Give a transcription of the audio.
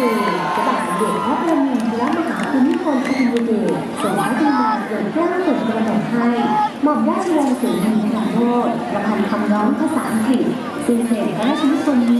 ธ์โอไอซีพระบาดเด็กพระประมินทรมหาภูมิพลอดุลยเดชสมพระกรุณาเกิดแก้วสุดกระหม่อมให้หม่อมราชวงศ์สุนีธนาโรธประพันธ์คำร้องภาษาอังกฤษซึ่งเพลงพระราชนิพนธ์